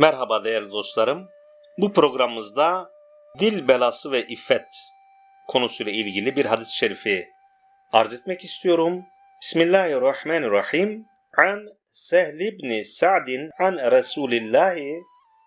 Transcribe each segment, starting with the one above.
Merhaba değerli dostlarım. Bu programımızda dil belası ve iffet konusuyla ilgili bir hadis-i şerifi arz etmek istiyorum. Bismillahirrahmanirrahim. An Sehl ibn Sa'din an Resulillahi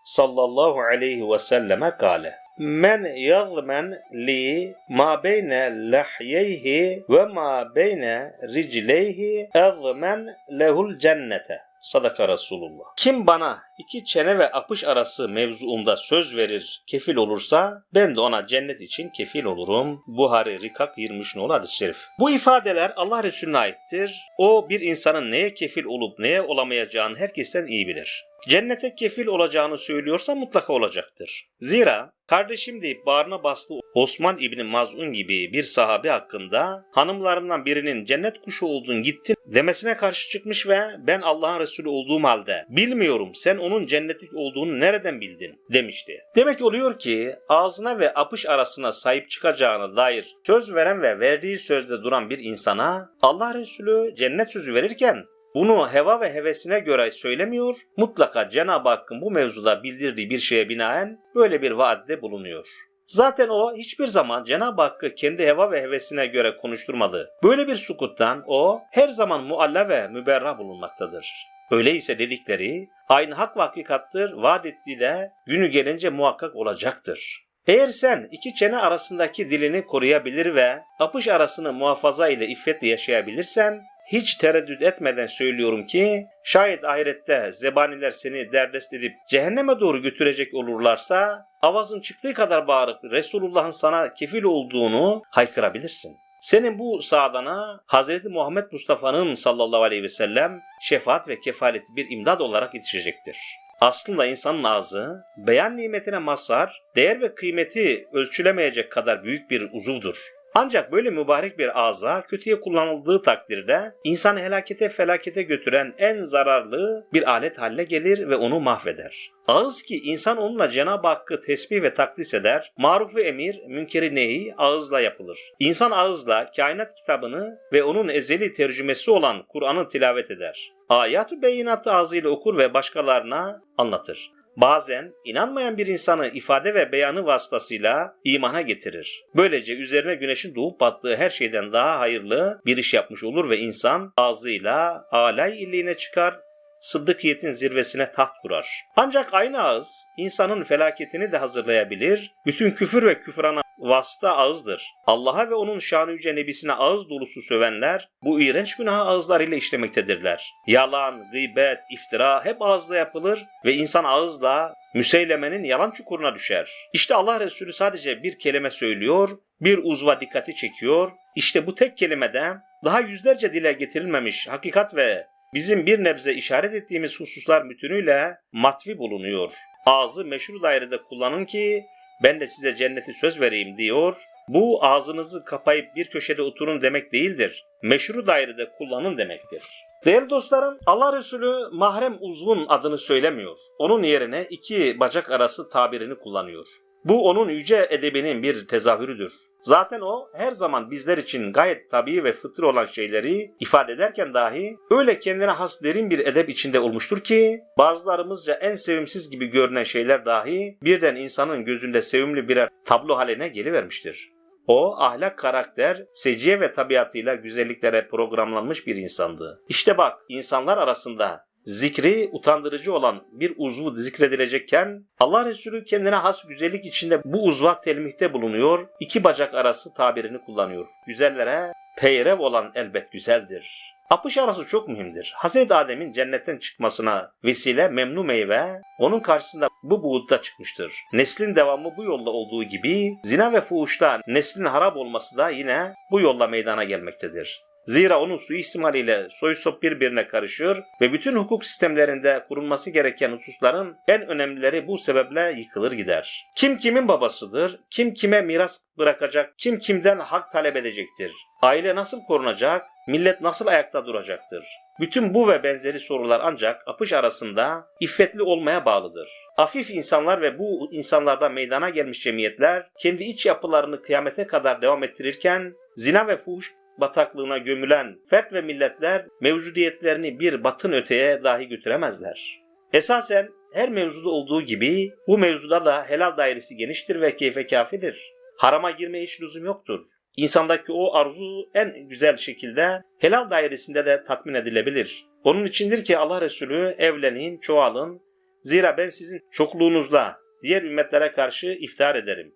sallallahu aleyhi ve selleme kâle. Men yazmen li ma beyne lahyeyhi ve ma beyne ricleyhi ezmen lehul cennete. Sadaka Resulullah. Kim bana iki çene ve apış arası mevzuunda söz verir, kefil olursa ben de ona cennet için kefil olurum. Buhari Rikak 23 nolu hadis-i şerif. Bu ifadeler Allah Resulüne aittir. O bir insanın neye kefil olup neye olamayacağını herkesten iyi bilir. Cennete kefil olacağını söylüyorsa mutlaka olacaktır. Zira kardeşim deyip bağrına bastı Osman İbni Maz'un gibi bir sahabe hakkında hanımlarından birinin cennet kuşu oldun gittin demesine karşı çıkmış ve ben Allah'ın Resulü olduğum halde bilmiyorum sen onun cennetlik olduğunu nereden bildin demişti. Demek oluyor ki ağzına ve apış arasına sahip çıkacağına dair söz veren ve verdiği sözde duran bir insana Allah Resulü cennet sözü verirken bunu heva ve hevesine göre söylemiyor, mutlaka Cenab-ı Hakk'ın bu mevzuda bildirdiği bir şeye binaen böyle bir vaatte bulunuyor. Zaten o hiçbir zaman Cenab-ı Hakk'ı kendi heva ve hevesine göre konuşturmadı. Böyle bir sukuttan o her zaman mualla ve müberra bulunmaktadır. Öyleyse dedikleri aynı hak ve hakikattır, vaat ettiği de günü gelince muhakkak olacaktır. Eğer sen iki çene arasındaki dilini koruyabilir ve apış arasını muhafaza ile iffetle yaşayabilirsen hiç tereddüt etmeden söylüyorum ki şayet ahirette zebaniler seni derdest edip cehenneme doğru götürecek olurlarsa avazın çıktığı kadar bağırıp Resulullah'ın sana kefil olduğunu haykırabilirsin. Senin bu sağdana Hz. Muhammed Mustafa'nın sallallahu aleyhi ve sellem şefaat ve kefaleti bir imdad olarak yetişecektir. Aslında insanın ağzı beyan nimetine mazhar, değer ve kıymeti ölçülemeyecek kadar büyük bir uzuvdur. Ancak böyle mübarek bir ağza kötüye kullanıldığı takdirde insanı helakete felakete götüren en zararlı bir alet haline gelir ve onu mahveder. Ağız ki insan onunla Cenab-ı Hakk'ı tesbih ve takdis eder, maruf ve emir, münkeri nehi ağızla yapılır. İnsan ağızla kainat kitabını ve onun ezeli tercümesi olan Kur'an'ı tilavet eder. Ayat-ı beyinatı ağzıyla okur ve başkalarına anlatır. Bazen inanmayan bir insanı ifade ve beyanı vasıtasıyla imana getirir. Böylece üzerine güneşin doğup battığı her şeyden daha hayırlı bir iş yapmış olur ve insan ağzıyla alay illiğine çıkar, sıddıkiyetin zirvesine taht kurar. Ancak aynı ağız insanın felaketini de hazırlayabilir, bütün küfür ve küfrana vasıta ağızdır. Allah'a ve onun şanı yüce nebisine ağız dolusu sövenler bu iğrenç günahı ağızlarıyla işlemektedirler. Yalan, gıybet, iftira hep ağızla yapılır ve insan ağızla müseylemenin yalan çukuruna düşer. İşte Allah Resulü sadece bir kelime söylüyor, bir uzva dikkati çekiyor. İşte bu tek kelimede daha yüzlerce dile getirilmemiş hakikat ve bizim bir nebze işaret ettiğimiz hususlar bütünüyle matvi bulunuyor. Ağzı meşru dairede kullanın ki ben de size cenneti söz vereyim diyor. Bu ağzınızı kapayıp bir köşede oturun demek değildir. Meşru dairede kullanın demektir. Değerli dostlarım Allah Resulü mahrem uzvun adını söylemiyor. Onun yerine iki bacak arası tabirini kullanıyor. Bu onun yüce edebinin bir tezahürüdür. Zaten o her zaman bizler için gayet tabii ve fıtri olan şeyleri ifade ederken dahi öyle kendine has derin bir edep içinde olmuştur ki bazılarımızca en sevimsiz gibi görünen şeyler dahi birden insanın gözünde sevimli birer tablo haline gelivermiştir. O ahlak, karakter, seciye ve tabiatıyla güzelliklere programlanmış bir insandı. İşte bak insanlar arasında zikri utandırıcı olan bir uzvu zikredilecekken Allah Resulü kendine has güzellik içinde bu uzva telmihte bulunuyor, iki bacak arası tabirini kullanıyor. Güzellere peyrev olan elbet güzeldir. Apış arası çok mühimdir. Hazreti Adem'in cennetten çıkmasına vesile memnu meyve onun karşısında bu buğutta çıkmıştır. Neslin devamı bu yolla olduğu gibi zina ve fuhuşta neslin harap olması da yine bu yolla meydana gelmektedir. Zira onun suistimaliyle soy sop birbirine karışır ve bütün hukuk sistemlerinde kurulması gereken hususların en önemlileri bu sebeple yıkılır gider. Kim kimin babasıdır, kim kime miras bırakacak, kim kimden hak talep edecektir, aile nasıl korunacak, millet nasıl ayakta duracaktır? Bütün bu ve benzeri sorular ancak apış arasında iffetli olmaya bağlıdır. Afif insanlar ve bu insanlardan meydana gelmiş cemiyetler kendi iç yapılarını kıyamete kadar devam ettirirken zina ve fuhuş bataklığına gömülen fert ve milletler mevcudiyetlerini bir batın öteye dahi götüremezler. Esasen her mevzuda olduğu gibi bu mevzuda da helal dairesi geniştir ve keyfe kafidir. Harama girme hiç lüzum yoktur. İnsandaki o arzu en güzel şekilde helal dairesinde de tatmin edilebilir. Onun içindir ki Allah Resulü evlenin, çoğalın. Zira ben sizin çokluğunuzla diğer ümmetlere karşı iftihar ederim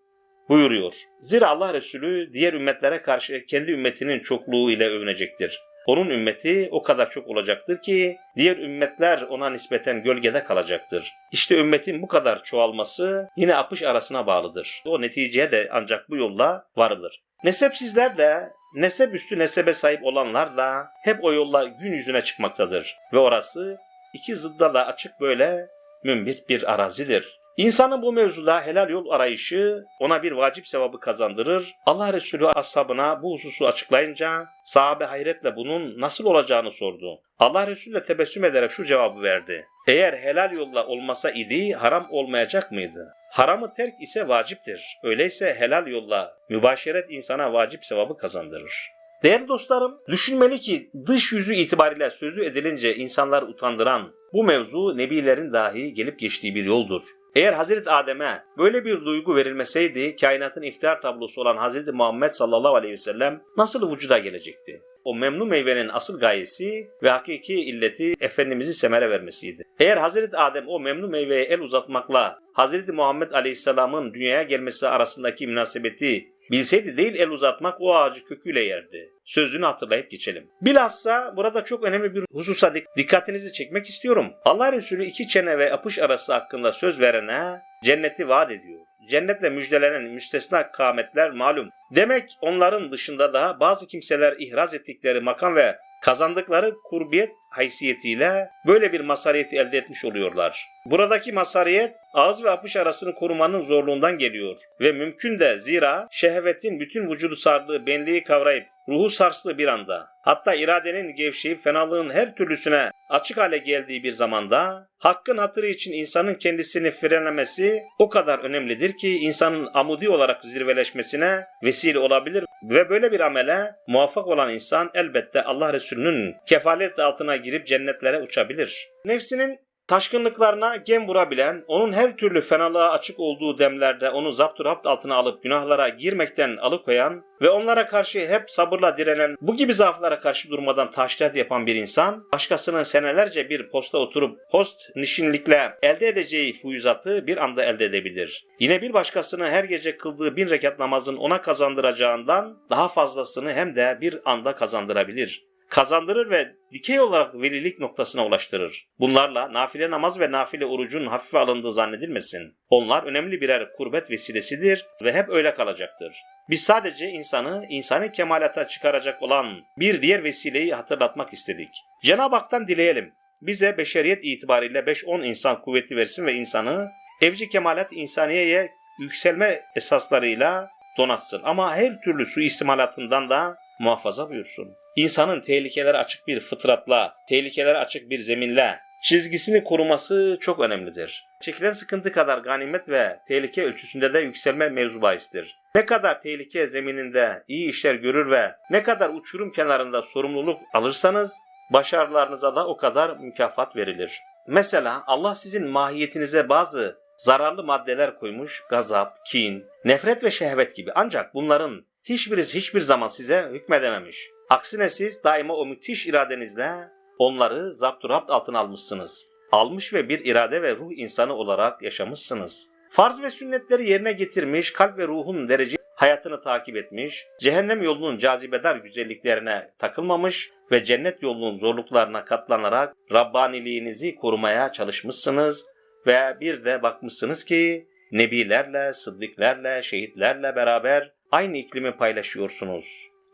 buyuruyor. Zira Allah Resulü diğer ümmetlere karşı kendi ümmetinin çokluğu ile övünecektir. Onun ümmeti o kadar çok olacaktır ki diğer ümmetler ona nispeten gölgede kalacaktır. İşte ümmetin bu kadar çoğalması yine apış arasına bağlıdır. O neticeye de ancak bu yolla varılır. Nesepsizler de nesep üstü nesebe sahip olanlar da hep o yolla gün yüzüne çıkmaktadır. Ve orası iki zıdda da açık böyle mümbit bir arazidir. İnsanın bu mevzuda helal yol arayışı ona bir vacip sevabı kazandırır. Allah Resulü ashabına bu hususu açıklayınca sahabe hayretle bunun nasıl olacağını sordu. Allah Resulü de tebessüm ederek şu cevabı verdi. Eğer helal yolla olmasa idi haram olmayacak mıydı? Haramı terk ise vaciptir. Öyleyse helal yolla mübaşeret insana vacip sevabı kazandırır. Değerli dostlarım, düşünmeli ki dış yüzü itibariyle sözü edilince insanlar utandıran bu mevzu nebilerin dahi gelip geçtiği bir yoldur. Eğer Hazreti Adem'e böyle bir duygu verilmeseydi kainatın iftihar tablosu olan Hazreti Muhammed sallallahu aleyhi ve sellem nasıl vücuda gelecekti? O memnun meyvenin asıl gayesi ve hakiki illeti Efendimiz'i semere vermesiydi. Eğer Hazreti Adem o memnun meyveye el uzatmakla Hazreti Muhammed aleyhisselamın dünyaya gelmesi arasındaki münasebeti Bilseydi değil el uzatmak o ağacı köküyle yerdi. Sözünü hatırlayıp geçelim. Bilhassa burada çok önemli bir hususa dikkatinizi çekmek istiyorum. Allah Resulü iki çene ve apış arası hakkında söz verene cenneti vaat ediyor. Cennetle müjdelenen müstesna kâmetler malum. Demek onların dışında da bazı kimseler ihraz ettikleri makam ve kazandıkları kurbiyet haysiyetiyle böyle bir masariyeti elde etmiş oluyorlar. Buradaki masariyet ağız ve apış arasını korumanın zorluğundan geliyor ve mümkün de zira şehvetin bütün vücudu sardığı benliği kavrayıp ruhu sarstığı bir anda hatta iradenin gevşeyip fenalığın her türlüsüne açık hale geldiği bir zamanda hakkın hatırı için insanın kendisini frenlemesi o kadar önemlidir ki insanın amudi olarak zirveleşmesine vesile olabilir ve böyle bir amele muvaffak olan insan elbette Allah Resulü'nün kefalet altına girip cennetlere uçabilir. Nefsinin taşkınlıklarına gem vurabilen, onun her türlü fenalığa açık olduğu demlerde onu zapturapt altına alıp günahlara girmekten alıkoyan ve onlara karşı hep sabırla direnen, bu gibi zaaflara karşı durmadan taşlat yapan bir insan, başkasının senelerce bir posta oturup post nişinlikle elde edeceği fuyuzatı bir anda elde edebilir. Yine bir başkasının her gece kıldığı bin rekat namazın ona kazandıracağından daha fazlasını hem de bir anda kazandırabilir kazandırır ve dikey olarak velilik noktasına ulaştırır. Bunlarla nafile namaz ve nafile orucun hafife alındığı zannedilmesin. Onlar önemli birer kurbet vesilesidir ve hep öyle kalacaktır. Biz sadece insanı insani kemalata çıkaracak olan bir diğer vesileyi hatırlatmak istedik. Cenab-ı Hak'tan dileyelim. Bize beşeriyet itibariyle 5-10 insan kuvveti versin ve insanı evci kemalat insaniyeye yükselme esaslarıyla donatsın. Ama her türlü suistimalatından da muhafaza buyursun. İnsanın tehlikelere açık bir fıtratla, tehlikelere açık bir zeminle çizgisini koruması çok önemlidir. Çekilen sıkıntı kadar ganimet ve tehlike ölçüsünde de yükselme mevzu bahistir. Ne kadar tehlike zemininde iyi işler görür ve ne kadar uçurum kenarında sorumluluk alırsanız başarılarınıza da o kadar mükafat verilir. Mesela Allah sizin mahiyetinize bazı zararlı maddeler koymuş, gazap, kin, nefret ve şehvet gibi. Ancak bunların hiçbirisi hiçbir zaman size hükmedememiş. Aksine siz daima o müthiş iradenizle onları zapturapt altına almışsınız. Almış ve bir irade ve ruh insanı olarak yaşamışsınız. Farz ve sünnetleri yerine getirmiş, kalp ve ruhun derece hayatını takip etmiş, cehennem yolunun cazibedar güzelliklerine takılmamış ve cennet yolunun zorluklarına katlanarak Rabbaniliğinizi korumaya çalışmışsınız ve bir de bakmışsınız ki nebilerle, sıddıklerle, şehitlerle beraber aynı iklimi paylaşıyorsunuz.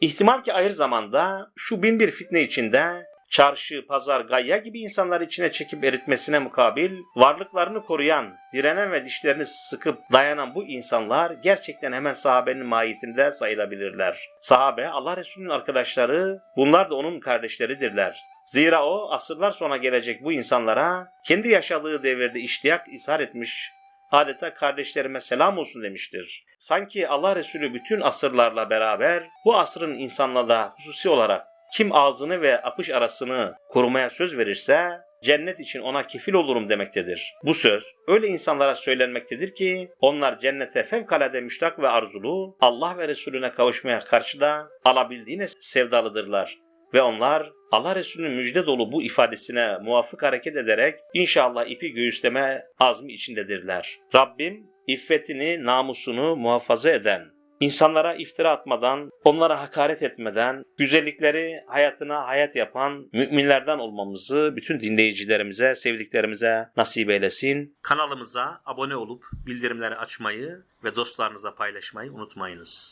İhtimal ki ahir zamanda şu bin bir fitne içinde çarşı, pazar, gayya gibi insanları içine çekip eritmesine mukabil varlıklarını koruyan, direnen ve dişlerini sıkıp dayanan bu insanlar gerçekten hemen sahabenin mahiyetinde sayılabilirler. Sahabe Allah Resulü'nün arkadaşları, bunlar da onun kardeşleridirler. Zira o asırlar sonra gelecek bu insanlara kendi yaşadığı devirde iştiyak ishar etmiş, adeta kardeşlerime selam olsun demiştir. Sanki Allah Resulü bütün asırlarla beraber bu asrın insanla da hususi olarak kim ağzını ve apış arasını korumaya söz verirse cennet için ona kefil olurum demektedir. Bu söz öyle insanlara söylenmektedir ki onlar cennete fevkalade müştak ve arzulu, Allah ve Resulüne kavuşmaya karşı da alabildiğine sevdalıdırlar. Ve onlar Allah Resulü'nün müjde dolu bu ifadesine muvafık hareket ederek inşallah ipi göğüsleme azmi içindedirler. Rabbim iffetini, namusunu muhafaza eden, insanlara iftira atmadan, onlara hakaret etmeden, güzellikleri hayatına hayat yapan müminlerden olmamızı bütün dinleyicilerimize, sevdiklerimize nasip eylesin. Kanalımıza abone olup bildirimleri açmayı ve dostlarınızla paylaşmayı unutmayınız.